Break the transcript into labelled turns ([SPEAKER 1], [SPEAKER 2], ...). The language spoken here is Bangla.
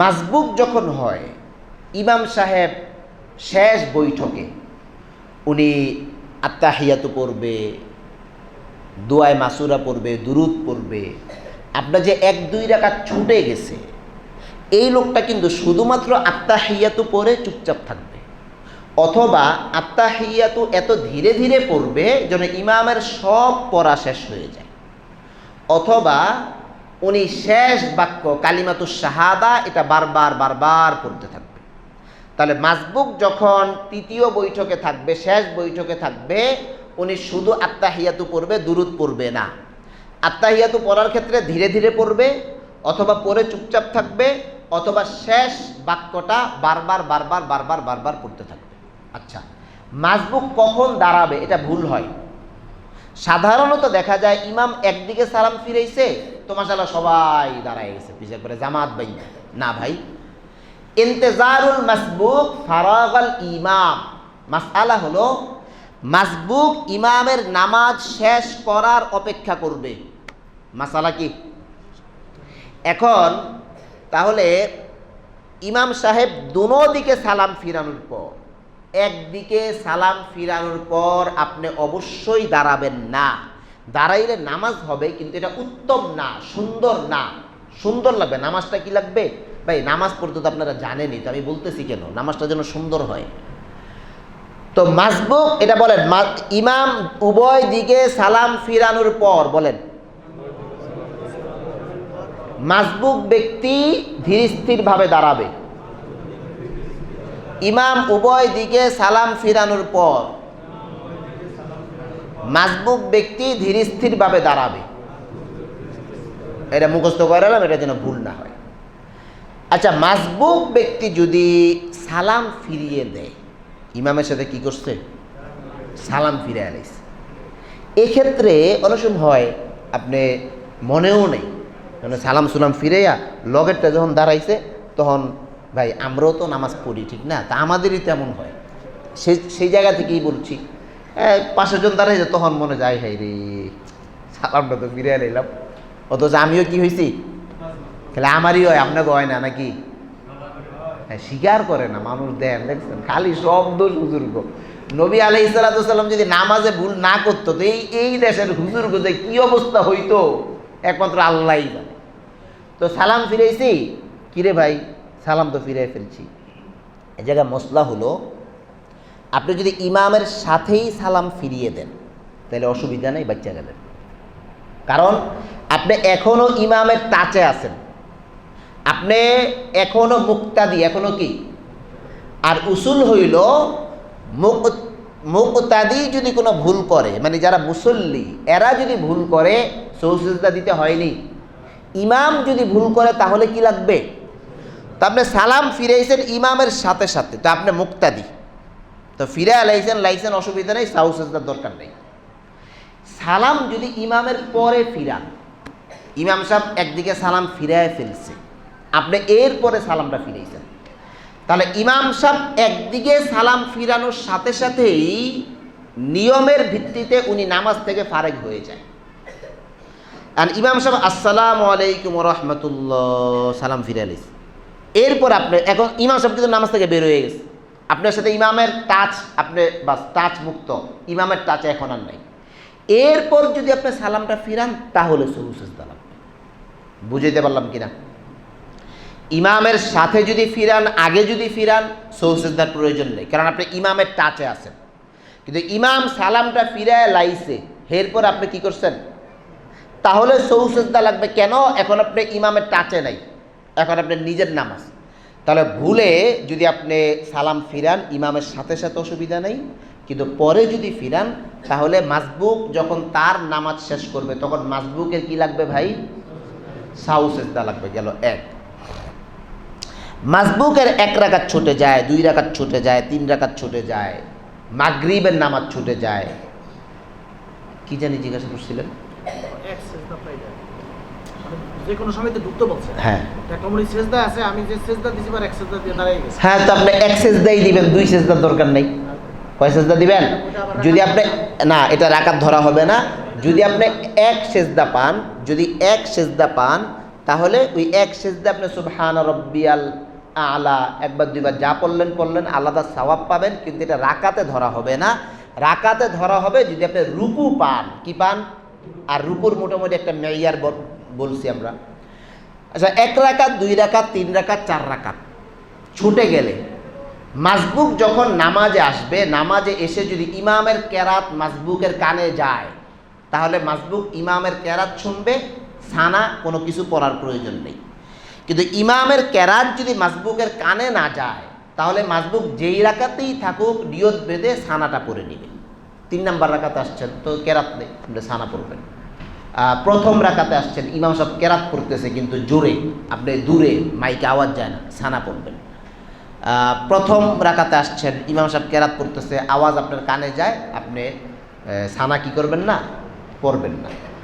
[SPEAKER 1] মাসবুক যখন হয়, ইমাম সাহেব শেষ বৈঠকে উনি আত্মাহিয়াতু পড়বে, দোয়ায় মাসুরা পড়বে, দুরুদ পড়বে। আপনার যে এক, দুই রাখা ছুটে গেছে, এই লোকটা কিন্তু শুধুমাত্র আত্মাহিয়াতু পড়ে চুপচাপ থাকবে। অথবা আত্মাহিয়াতু এত ধীরে ধীরে পড়বে যেন ইমামের সব পড়া শেষ হয়ে যায়। অথবা উনি শেষ বাক্য, কালিমাতু শাহাদা, এটা বারবার বারবার পড়তে থাকবে। তাহলে মাসবুক যখন তৃতীয় বৈঠকে থাকবে, শেষ বৈঠকে থাকবে, উনি শুধু আত্মাহিয়াতু পড়বে, দুরুদ পড়বে না। আত্মাহিয়াতু পড়ার ক্ষেত্রে ধীরে ধীরে পড়বে, অথবা পড়ে চুপচাপ থাকবে, অথবা শেষ বাক্যটা বারবার বারবার বারবার বারবার পড়তে থাকবে। আচ্ছা মাসবুক কখন দাঁড়াবে, এটা ভুল হয়। সাধারণত দেখা যায় ইমাম একদিকে সালাম ফিরেছে তো মাসাল্লাহ সবাই দাঁড়ায় গেছে পিছিয়ে করে জামাত ভাই। না ভাই। ইন্তেজারুল মাসবুক ফারাগাল ইমাম। মাসআলা হলো, মাসবুক ইমামের নামাজ শেষ করার অপেক্ষা করবে। মাসালা কি? এখন, তাহলে ইমাম সাহেব দুনো দিকে সালাম ফিরানোর পর একদিকে সালাম ফিরানোর পর আপনি অবশ্যই দাঁড়াবেন না। দাঁড়াইলে নামাজ হবে, কিন্তু এটা উত্তম না, সুন্দর না। সুন্দর লাগবে। নামাজটা কি লাগবে? ভাই, নামাজ পড়তে তো আপনারা জানেনই, তো আমি বলতেছি কেন? নামাজটা যেন সুন্দর হয়। তো মাসবুক, এটা বলেন ইমাম উভয় দিকে সালাম ফিরানোর পর বলেন, মাসবুক ব্যক্তি ধীর স্থিরভাবে দাঁড়াবে। ইমাম উভয় দিকে সালাম ফিরানোর পর মাজবুক ব্যক্তি ধীর স্থিরভাবে দাঁড়াবে। এটা মুখস্থ করালাম এটা যেন ভুল না হয়। আচ্ছা মাজবুক ব্যক্তি যদি সালাম ফিরিয়ে দেয়, ইমামের সাথে কি করছে? সালাম ফিরে আলাইছে এক্ষেত্রে অনেক সময় হয়, আপনি মনেও নেই মানে সালাম সুলাম ফিরেয়া লগেরটা যখন দাঁড়াইছে, তখন ভাই, আমরাও তো নামাজ পড়ি, ঠিক না? তা আমাদেরই তেমন হয়। সেই সেই জায়গা থেকেই বলছি পাঁচশো জন দাঁড়াইছে তখন মনে যায় হাই রে, সালামটা তো ফিরে এলাম। অথচ আমিও কি হয়েছি? তাহলে আমারই হয় আপনাকে হয় না নাকি? হ্যাঁ স্বীকার করে না, মানুষ দেন, দেখছেন? খালি শব্দ হুজুর্গ। নবী আলাই সালাতাম যদি নামাজে ভুল না করতো, তো এই এই দেশের হুজুর্গ যে কি অবস্থা হইতো, একমাত্র আল্লাহ তো সালাম ফিরেছি? কিরে ভাই? সালাম তো ফিরে ফেলছি। এ জায়গায় মশলা হলো, আপনি যদি ইমামের সাথেই সালাম ফিরিয়ে দেন, তাহলে অসুবিধা নেই, বাচ্চা গেলেন। কারণ আপনি এখনও ইমামের টাচে আছেন। আপনি এখনও মুক্তাদি, এখনও কি? আর উসুল হইল, মুক- মুক্তাদি যদি কোনো ভুল করে মানে যারা মুসল্লি, এরা যদি ভুল করে সৌসিদা দিতে হয়নি। ইমাম যদি ভুল করে, তাহলে কি লাগবে? তো আপনি সালাম ফিরেছেন ইমামের সাথে সাথে, তো আপনি মুক্তাদি তো ফিরে লাইছেন লাইছেন, অসুবিধা নেই সাউসেজদার দরকার নেই। সালাম যদি ইমামের পরে ফিরান, ইমাম সাহেব একদিকে সালাম ফিরায় ফেলছে, আপনি এরপরে সালামটা ফিরেছেন তাহলে ইমাম সাহেব একদিকে সালাম ফিরানোর সাথে সাথেই নিয়মের ভিত্তিতে উনি নামাজ থেকে ফারেক হয়ে যায়। আর ইমাম সাহেব, আসসালামু আলাইকুম রহমতুল্লাহ, সালাম ফিরে আলিস এরপর আপনি, এখন ইমাম সাহেব কিন্তু নামাজ থেকে বের হয়ে গেছে। আপনার সাথে ইমামের টাচ আপনি বাস টাচ মুক্ত। ইমামের টাচ এখন আর নাই। এরপর যদি আপনি সালামটা ফিরান, তাহলে লাগবে। বুঝাইতে পারলাম কিনা? ইমামের সাথে যদি ফিরান, আগে যদি ফিরান সৌসেজদার প্রয়োজন নেই। কারণ আপনি ইমামের টাচে আছেন। কিন্তু ইমাম সালামটা ফিরায় লাইছে, এরপর আপনি কি করছেন? তাহলে সৌসেজদা লাগবে কেন? এখন আপনি ইমামের টাচে নাই। এখন আপনার নিজের নামাজ। তাহলে ভুলে যদি আপনি সালাম ফিরান, ইমামের সাথে সাথে অসুবিধা নেই। কিন্তু পরে যদি ফিরান, তাহলে মাসবুক যখন তার নামাজ শেষ করবে, তখন মাসবুকের কি লাগবে ভাই? সাউসেজদা লাগবে, গেল এক। মাসবুকের এক রাকাত ছুটে যায়, দুই রাকাত ছুটে যায়, তিন রাকাত ছুটে যায়, মাগরিবের নামাজ ছুটে যায়। কি জানি জিজ্ঞাসা করছিলেন
[SPEAKER 2] এক সেজদা পাই যায়। মানে যে কোনো সময় তো ঢুকতে বলছে।
[SPEAKER 1] হ্যাঁ।
[SPEAKER 2] একটা সেজদা আছে আমি যে সেজদা দিছি বার এক সেজদা দিয়ে দাঁড়িয়ে গেছি।
[SPEAKER 1] হ্যাঁ তো আপনি এক সেজদাই দিবেন দুই সেজদার দরকার নেই। কয় সেজদা দিবেন? যদি আপনি না এটা রাকাত ধরা হবে না। যদি আপনি এক সেজদা পান যদি এক সেজদা পান তাহলে ওই এক সেজদা আপনি সুবহান রব্বিয়াল আলা একবার দুইবার যা পড়লেন পড়লেন আলাদা সওয়াব পাবেন কিন্তু এটা রাকাতে ধরা হবে না। রাকাতে ধরা হবে যদি আপনি রুকু পান। কি পান? আর রুকুর মোটামুটি একটা মেয়ার বলছি আমরা। আচ্ছা এক রাকাত, দুই রাকাত, তিন রাকাত, চার রাকাত। ছুটে গেলে মাসবুক যখন নামাজে আসবে, নামাজে এসে যদি ইমামের কেরাত মাসবুকের কানে যায়, তাহলে মাসবুক ইমামের কেরাত শুনবে, সানা কোনো কিছু পড়ার প্রয়োজন নেই। কিন্তু ইমামের কেরাত যদি মাসবুকের কানে না যায়, তাহলে মাসবুক যেই রাকাতেই থাকুক, নিয়ত বেঁধে সানাটা পড়ে নেবে। তিন নাম্বার রাকাতে আসছেন তো কেরাত নেই সানা পড়বেন। প্রথম রাকাতে আসছেন, ইমাম সব কেরাত করতেছে কিন্তু জোরে, আপনি দূরে, মাইকে আওয়াজ যায় না, ছানা পড়বেন। প্রথম রাকাতে আসছেন, ইমাম সাহেব কেরাত করতেছে, আওয়াজ আপনার কানে যায়, আপনি ছানা কি করবেন না, পড়বেন না।